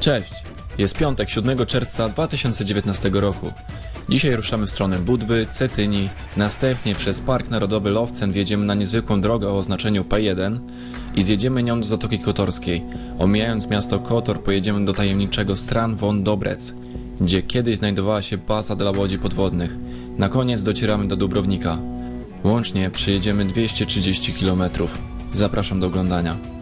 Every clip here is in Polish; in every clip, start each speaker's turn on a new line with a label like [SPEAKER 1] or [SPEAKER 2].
[SPEAKER 1] Cześć! Jest piątek, 7 czerwca 2019 roku. Dzisiaj ruszamy w stronę Budwy, Cetyni, następnie przez Park Narodowy Lowcen wjedziemy na niezwykłą drogę o oznaczeniu P1 i zjedziemy nią do Zatoki Kotorskiej. Omijając miasto Kotor pojedziemy do tajemniczego Stran von Dobrec, gdzie kiedyś znajdowała się baza dla łodzi podwodnych. Na koniec docieramy do Dubrownika. Łącznie przejedziemy 230 km. Zapraszam do oglądania.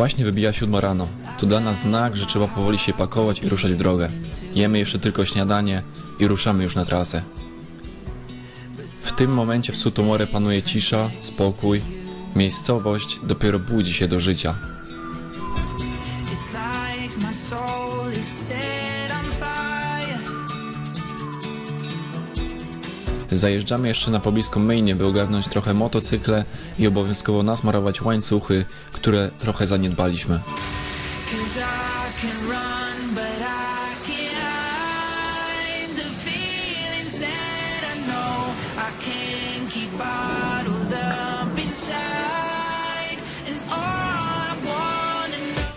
[SPEAKER 1] Właśnie wybija siódma rano. To dla nas znak, że trzeba powoli się pakować i ruszać w drogę. Jemy jeszcze tylko śniadanie i ruszamy już na trasę. W tym momencie w Sutomore panuje cisza, spokój. Miejscowość dopiero budzi się do życia.
[SPEAKER 2] It's like my soul is
[SPEAKER 1] Zajeżdżamy jeszcze na poblisko myjnie, by ogarnąć trochę motocykle i obowiązkowo nasmarować łańcuchy, które trochę zaniedbaliśmy.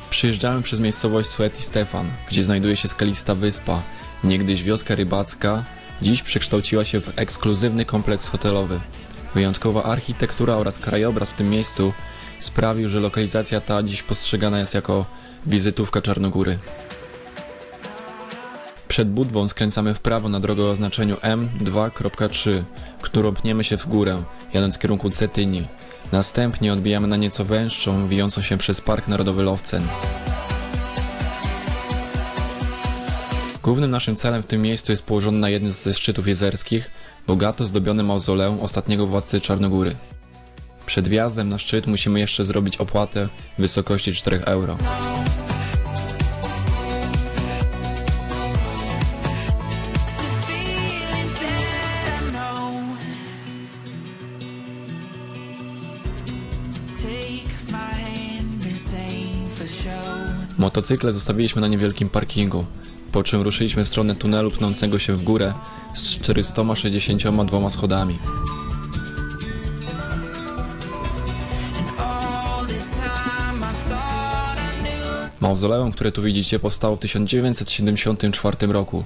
[SPEAKER 1] Przyjeżdżamy przez miejscowość Suet i Stefan, gdzie znajduje się skalista wyspa, niegdyś wioska rybacka, dziś przekształciła się w ekskluzywny kompleks hotelowy. Wyjątkowa architektura oraz krajobraz w tym miejscu sprawił, że lokalizacja ta dziś postrzegana jest jako wizytówka Czarnogóry. Przed Budwą skręcamy w prawo na drogę o oznaczeniu M2.3, którą pniemy się w górę, jadąc w kierunku Cetyni. Następnie odbijamy na nieco węższą, wijącą się przez Park Narodowy Lowcen. Głównym naszym celem w tym miejscu jest położony na jednym ze szczytów jezerskich, bogato zdobiony mauzoleum ostatniego władcy Czarnogóry. Przed wjazdem na szczyt musimy jeszcze zrobić opłatę w wysokości 4 euro. Motocykle zostawiliśmy na niewielkim parkingu, po czym ruszyliśmy w stronę tunelu pnącego się w górę z 462 schodami. Mauzoleum, które tu widzicie, powstało w 1974 roku.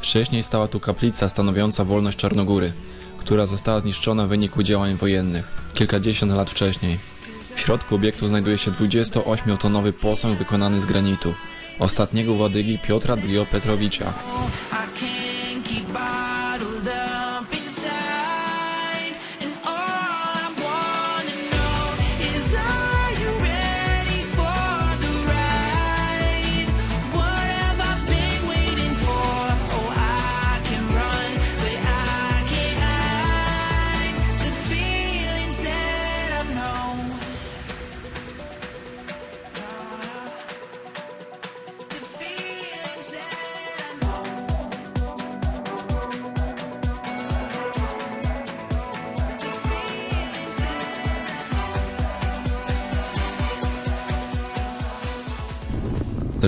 [SPEAKER 1] Wcześniej stała tu kaplica stanowiąca wolność Czarnogóry, która została zniszczona w wyniku działań wojennych kilkadziesiąt lat wcześniej. W środku obiektu znajduje się 28-tonowy posąg wykonany z granitu, ostatniego władygi Piotra II Petrowicza.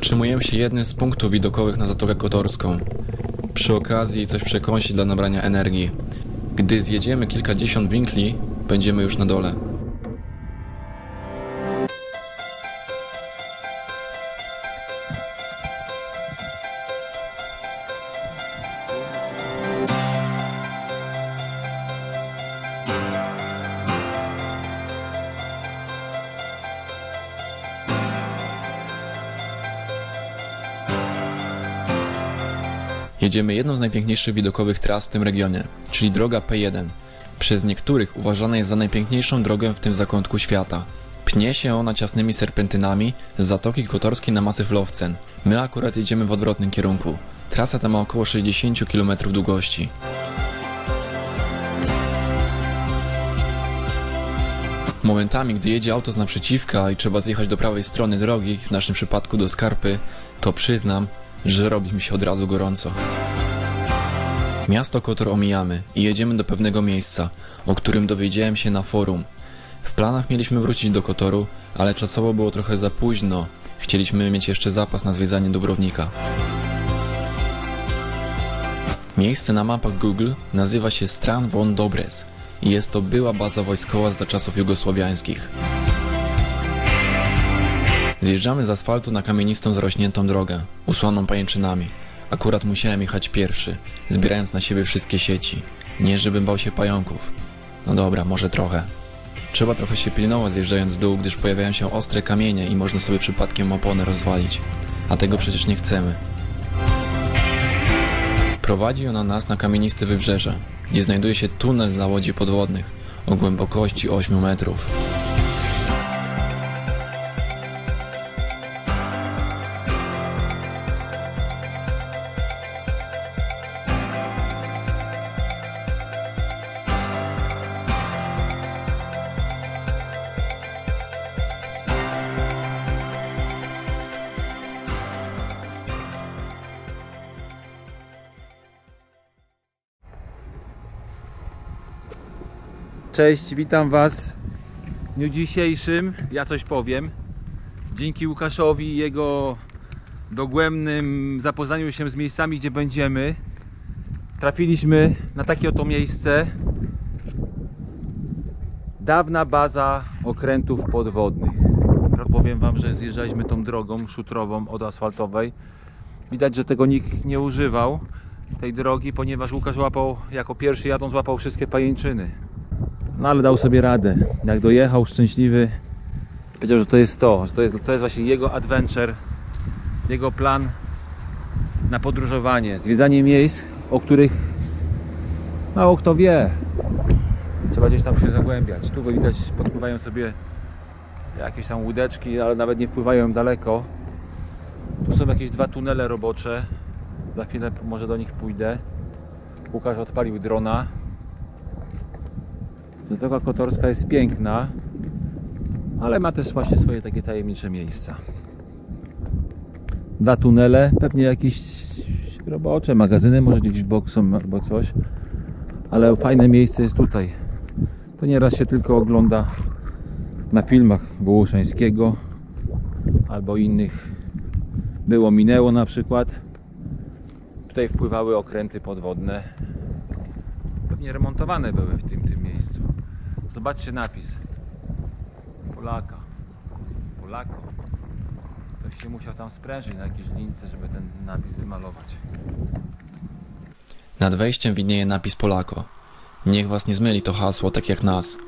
[SPEAKER 1] Zatrzymujemy się jednym z punktów widokowych na Zatokę Kotorską. Przy okazji coś przekąsić dla nabrania energii. Gdy zjedziemy kilkadziesiąt winkli, będziemy już na dole. Jedziemy jedną z najpiękniejszych widokowych tras w tym regionie, czyli droga P1. Przez niektórych uważana jest za najpiękniejszą drogę w tym zakątku świata. Pnie się ona ciasnymi serpentynami z Zatoki Kotorskiej na masyw Lowcen. My akurat jedziemy w odwrotnym kierunku. Trasa ta ma około 60 km długości. Momentami, gdy jedzie auto z naprzeciwka i trzeba zjechać do prawej strony drogi, w naszym przypadku do Skarpy, to przyznam, że robi mi się od razu gorąco. Miasto Kotor omijamy i jedziemy do pewnego miejsca, o którym dowiedziałem się na forum. W planach mieliśmy wrócić do Kotoru, ale czasowo było trochę za późno. Chcieliśmy mieć jeszcze zapas na zwiedzanie Dubrownika. Miejsce na mapach Google nazywa się Stran von Dobrec. Jest to była baza wojskowa za czasów jugosłowiańskich. Zjeżdżamy z asfaltu na kamienistą, zarośniętą drogę, usłaną pajęczynami. Akurat musiałem jechać pierwszy, zbierając na siebie wszystkie sieci. Nie, żebym bał się pająków. No dobra, może trochę. Trzeba trochę się pilnować zjeżdżając z dół, gdyż pojawiają się ostre kamienie i można sobie przypadkiem oponę rozwalić. A tego przecież nie chcemy. Prowadzi ona nas na kamieniste wybrzeże, gdzie znajduje się tunel dla łodzi podwodnych o głębokości 8 metrów.
[SPEAKER 3] Cześć, witam Was w dniu dzisiejszym. Ja coś powiem. Dzięki Łukaszowi i jego dogłębnym zapoznaniu się z miejscami, gdzie będziemy, trafiliśmy na takie oto miejsce. Dawna baza okrętów podwodnych. Powiem Wam, że zjeżdżaliśmy tą drogą szutrową od asfaltowej. Widać, że tego nikt nie używał tej drogi, ponieważ Łukasz łapał jako pierwszy jadąc złapał wszystkie pajęczyny. No ale dał sobie radę. Jak dojechał szczęśliwy, powiedział, że to jest to, że to jest, to jest właśnie jego adventure, jego plan na podróżowanie, zwiedzanie miejsc, o których mało kto wie. Trzeba gdzieś tam się zagłębiać. Tu widać, podpływają sobie jakieś tam łódeczki, ale nawet nie wpływają daleko. Tu są jakieś dwa tunele robocze. Za chwilę może do nich pójdę. Łukasz odpalił drona. Zatoka Kotorska jest piękna, ale ma też właśnie swoje takie tajemnicze miejsca. Dwa tunele, pewnie jakieś robocze, magazyny, może gdzieś w bok są albo coś, ale fajne miejsce jest tutaj. To nieraz się tylko ogląda na filmach Wołoszańskiego albo innych. Było minęło na przykład. Tutaj wpływały okręty podwodne. Pewnie remontowane były w tym. Zobaczcie napis. Polaka. Polako. Ktoś się musiał tam sprężyć na jakiejś lince, żeby ten napis wymalować.
[SPEAKER 1] Nad wejściem widnieje napis Polako. Niech was nie zmyli to hasło tak jak nas.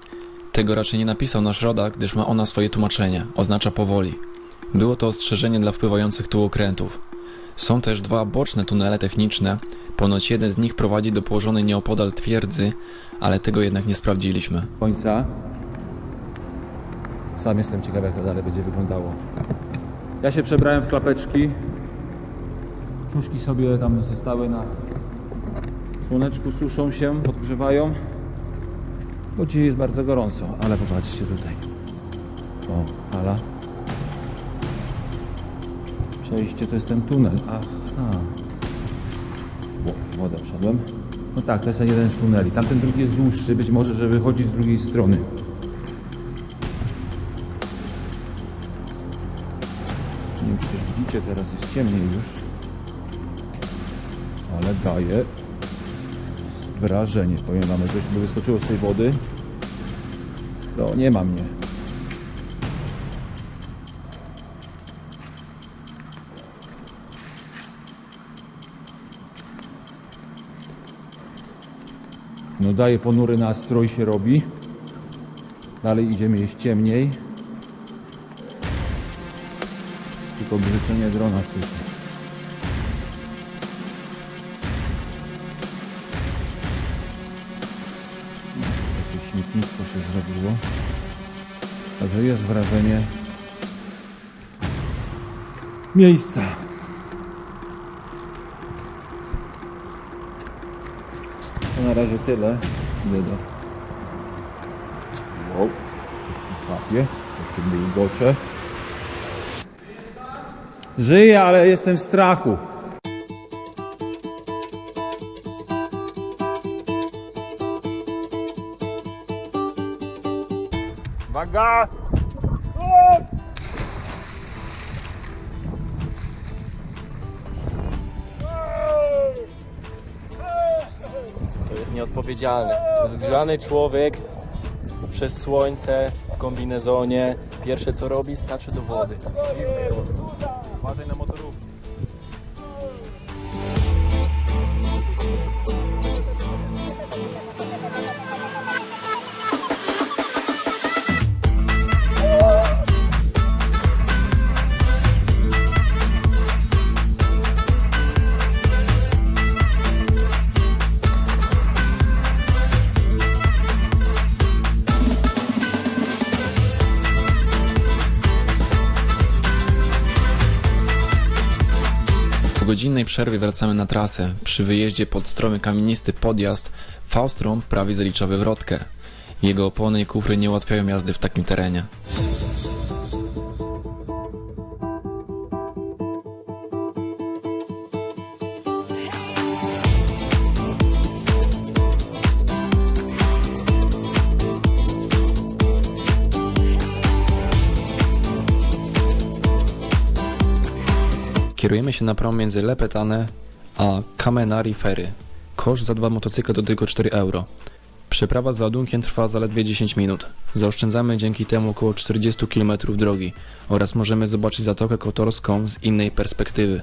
[SPEAKER 1] Tego raczej nie napisał nasz rodak, gdyż ma ona swoje tłumaczenie. Oznacza powoli. Było to ostrzeżenie dla wpływających tu okrętów. Są też dwa boczne tunele techniczne. Ponoć jeden z nich prowadzi do położonej nieopodal twierdzy, ale tego jednak nie sprawdziliśmy.
[SPEAKER 3] końca. Sam jestem ciekaw, jak to dalej będzie wyglądało. Ja się przebrałem w klapeczki. Czuszki sobie tam zostały na słoneczku, suszą się, podgrzewają. Bo dzisiaj jest bardzo gorąco, ale popatrzcie tutaj. O, hala. Przejście to jest ten tunel. Aha. O, wodę wszedłem. No tak, to jest jeden z tuneli. Tamten drugi jest dłuższy, być może, że wychodzi z drugiej strony. Nie wiem, czy widzicie, teraz jest ciemniej już. Ale daje wrażenie. Powiem wam, jak by wyskoczyło z tej wody, to nie ma mnie. No daje ponury nastrój się robi. Dalej idziemy, jest ciemniej. Tylko grzeczenie drona słyszę. Jakieś śmietnictwo się zrobiło. Także jest wrażenie miejsca. Na razie tyle. Do... Wow. Kapie. Troszkę bulgocze. Żyję, ale jestem w strachu. Uwaga!
[SPEAKER 1] To
[SPEAKER 4] nieodpowiedzialny. Zgrzany człowiek przez słońce w kombinezonie pierwsze co robi skacze do wody.
[SPEAKER 3] Uważaj na
[SPEAKER 1] godzinnej przerwie wracamy na trasę. Przy wyjeździe pod stromy kamienisty podjazd Faustrom prawie zalicza wywrotkę. Jego opony i kufry nie ułatwiają jazdy w takim terenie. Kierujemy się na prom między Lepetane a Kamenari Ferry. Koszt za dwa motocykle to tylko 4 euro. Przeprawa z ładunkiem trwa zaledwie 10 minut. Zaoszczędzamy dzięki temu około 40 km drogi oraz możemy zobaczyć Zatokę Kotorską z innej perspektywy.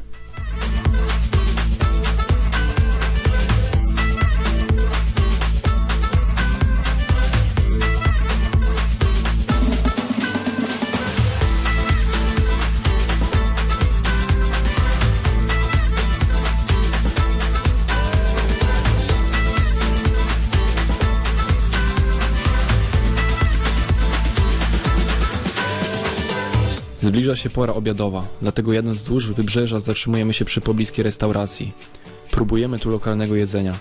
[SPEAKER 1] Zbliża się pora obiadowa, dlatego jadąc wzdłuż wybrzeża zatrzymujemy się przy pobliskiej restauracji. Próbujemy tu lokalnego jedzenia.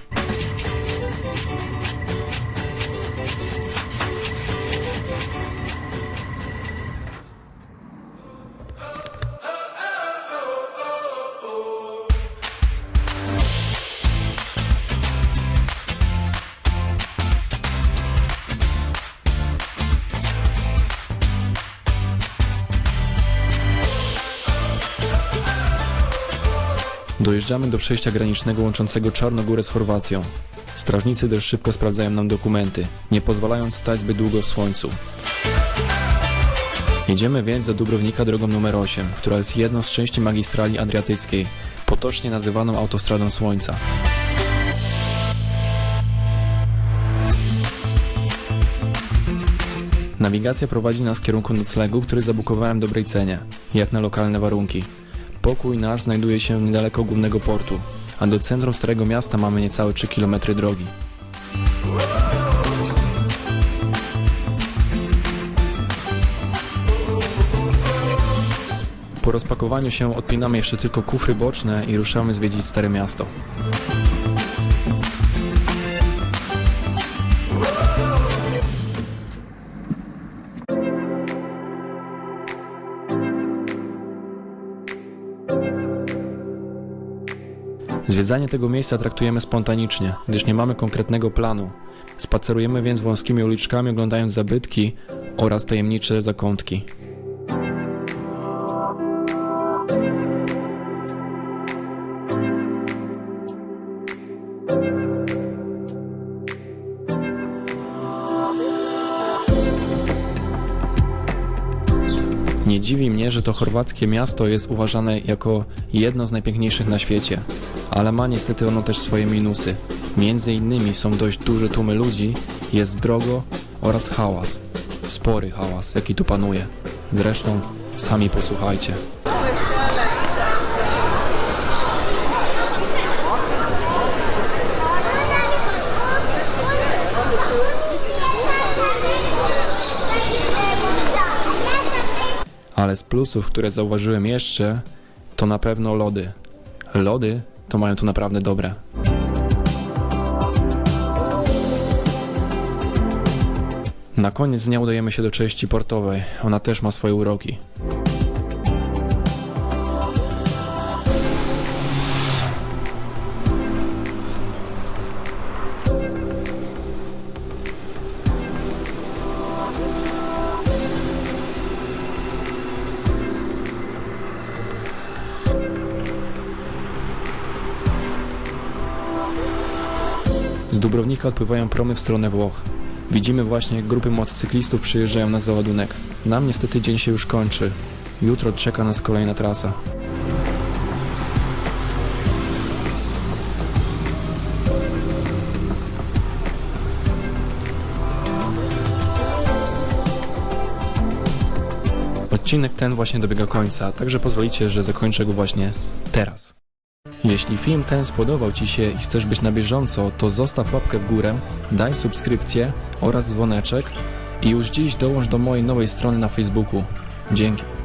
[SPEAKER 1] Dojeżdżamy do przejścia granicznego łączącego Czarnogórę z Chorwacją. Strażnicy dość szybko sprawdzają nam dokumenty, nie pozwalając stać zbyt długo w słońcu. Jedziemy więc do Dubrownika drogą numer 8, która jest jedną z części magistrali adriatyckiej, potocznie nazywaną autostradą słońca. Nawigacja prowadzi nas w kierunku noclegu, który zabukowałem dobrej cenie, jak na lokalne warunki. Pokój nasz znajduje się niedaleko głównego portu, a do centrum Starego Miasta mamy niecałe 3 km drogi. Po rozpakowaniu się odpinamy jeszcze tylko kufry boczne i ruszamy zwiedzić Stare Miasto. Zwiedzanie tego miejsca traktujemy spontanicznie, gdyż nie mamy konkretnego planu. Spacerujemy więc wąskimi uliczkami, oglądając zabytki oraz tajemnicze zakątki. Że to chorwackie miasto jest uważane jako jedno z najpiękniejszych na świecie, ale ma niestety ono też swoje minusy. Między innymi są dość duże tłumy ludzi, jest drogo oraz hałas. Spory hałas, jaki tu panuje. Zresztą sami posłuchajcie. Ale z plusów, które zauważyłem jeszcze, to na pewno lody. Lody to mają tu naprawdę dobre. Na koniec dnia udajemy się do części portowej. Ona też ma swoje uroki. Z Dubrownika odpływają promy w stronę Włoch. Widzimy właśnie, jak grupy motocyklistów przyjeżdżają na załadunek. Nam niestety dzień się już kończy. Jutro czeka nas kolejna trasa. Odcinek ten właśnie dobiega końca, także pozwolicie, że zakończę go właśnie teraz. Jeśli film ten spodobał Ci się i chcesz być na bieżąco, to zostaw łapkę w górę, daj subskrypcję oraz dzwoneczek i już dziś dołącz do mojej nowej strony na Facebooku. Dzięki.